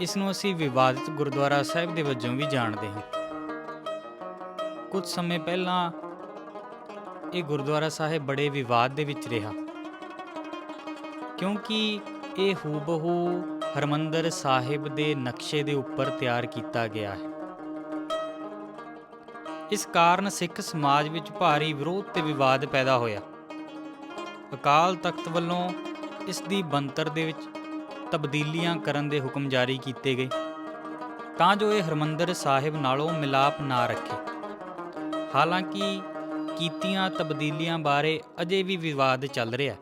ਇਸ ਨੂੰ ਅਸੀਂ ਵਿਵਾਦਿਤ ਗੁਰਦੁਆਰਾ ਸਾਹਿਬ ਦੇ ਵਜੋਂ ਵੀ ਜਾਣਦੇ ਹਾਂ। ਕੁਝ ਸਮੇਂ ਪਹਿਲਾਂ ਇਹ ਗੁਰਦੁਆਰਾ ਸਾਹਿਬ ਬੜੇ ਵਿਵਾਦ ਦੇ ਵਿੱਚ ਰਿਹਾ। ਕਿਉਂਕਿ ਇਹ ਹੂਬਹੂ ਹਰਮੰਦਰ ਸਾਹਿਬ ਦੇ ਨਕਸ਼ੇ ਦੇ ਉੱਪਰ ਤਿਆਰ ਕੀਤਾ ਗਿਆ ਹੈ। ਇਸ ਕਾਰਨ ਸਿੱਖ ਸਮਾਜ ਵਿੱਚ ਭਾਰੀ ਵਿਰੋਧ ਤੇ ਵਿਵਾਦ ਪੈਦਾ ਹੋਇਆ। ਅਕਾਲ ਤਖਤ ਵੱਲੋਂ ਇਸ ਦੀ ਬੰਤਰ ਦੇ ਵਿੱਚ ਤਬਦੀਲੀਆਂ ਕਰਨ ਦੇ ਹੁਕਮ ਜਾਰੀ ਕੀਤੇ ਗਏ। ਤਾਂ ਜੋ ਇਹ ਹਰਮੰਦਰ ਸਾਹਿਬ ਨਾਲੋਂ ਮਿਲਾਪ ਨਾ ਰੱਖੇ। ਹਾਲਾਂਕਿ ਕੀਤੀਆਂ ਤਬਦੀਲੀਆਂ ਬਾਰੇ ਅਜੇ ਵੀ ਵਿਵਾਦ ਚੱਲ ਰਿਹਾ।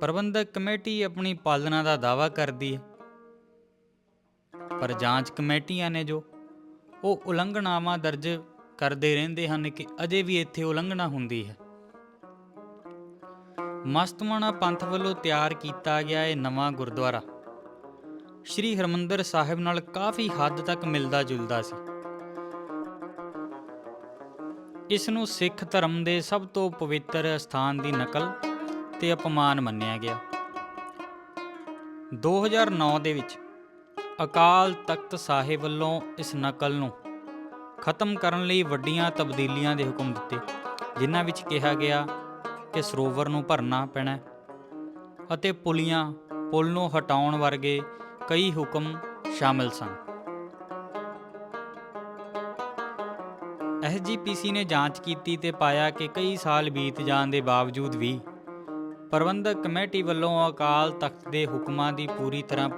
ਪ੍ਰਬੰਧਕ ਕਮੇਟੀ ਆਪਣੀ ਪਾਲਣਾ ਦਾ ਦਾਅਵਾ ਕਰਦੀ ਹੈ। ਪਰ ਜਾਂਚ ਕਮੇਟੀਆਂ ਨੇ ਜੋ ਉਹ ਉਲੰਘਣਾਵਾਂ ਦਰਜ ਕਰਦੇ ਰਹਿੰਦੇ ਹਨ ਕਿ ਅਜੇ ਵੀ ਇੱਥੇ ਉਲੰਘਣਾ ਹੁੰਦੀ ਹੈ। ਮਸਤਮਾਨਾ ਪੰਥ ਵੱਲੋਂ ਤਿਆਰ ਕੀਤਾ ਗਿਆ ਇਹ ਨਵਾਂ ਗੁਰਦੁਆਰਾ। ਸ਼੍ਰੀ ਹਰਮੰਦਰ ਸਾਹਿਬ ਨਾਲ ਕਾਫੀ ਹੱਦ ਤੱਕ ਮਿਲਦਾ ਜੁਲਦਾ ਸੀ। ਇਸ ਨੂੰ ਸਿੱਖ ਧਰਮ ਦੇ ਸਭ ਤੋਂ ਪਵਿੱਤਰ ਸਥਾਨ ਦੀ ਨਕਲ ਤੇ ਅਪਮਾਨ ਮੰਨਿਆ ਗਿਆ। 2009 ਦੇ ਵਿੱਚ ਅਕਾਲ ਤਖਤ ਸਾਹਿਬ ਵੱਲੋਂ ਇਸ ਨਕਲ ਨੂੰ ਖਤਮ ਕਰਨ ਲਈ ਵੱਡੀਆਂ ਤਬਦੀਲੀਆਂ ਦੇ ਹੁਕਮ ਦਿੱਤੇ, ਜਿਨ੍ਹਾਂ ਵਿੱਚ ਕਿਹਾ ਗਿਆ ਕਿ ਸਰੋਵਰ ਨੂੰ ਭਰਨਾ ਪੈਣਾ ਹੈ ਅਤੇ ਪੁਲੀਆਂ ਪੁਲ ਨੂੰ ਹਟਾਉਣ ਵਰਗੇ ਕਈ ਹੁਕਮ ਸ਼ਾਮਲ ਸਨ। ਐਸਜੀਪੀਸੀ ਨੇ ਜਾਂਚ ਕੀਤੀ ਤੇ ਪਾਇਆ ਕਿ ਕਈ ਸਾਲ ਬੀਤ ਜਾਣ ਦੇ ਬਾਵਜੂਦ ਵੀ ਪ੍ਰਬੰਧਕ ਕਮੇਟੀ ਵੱਲੋਂ ਅਕਾਲ ਤਖਤ ਦੇ ਹੁਕਮਾਂ ਦੀ ਪੂਰੀ ਤਰ੍ਹਾਂ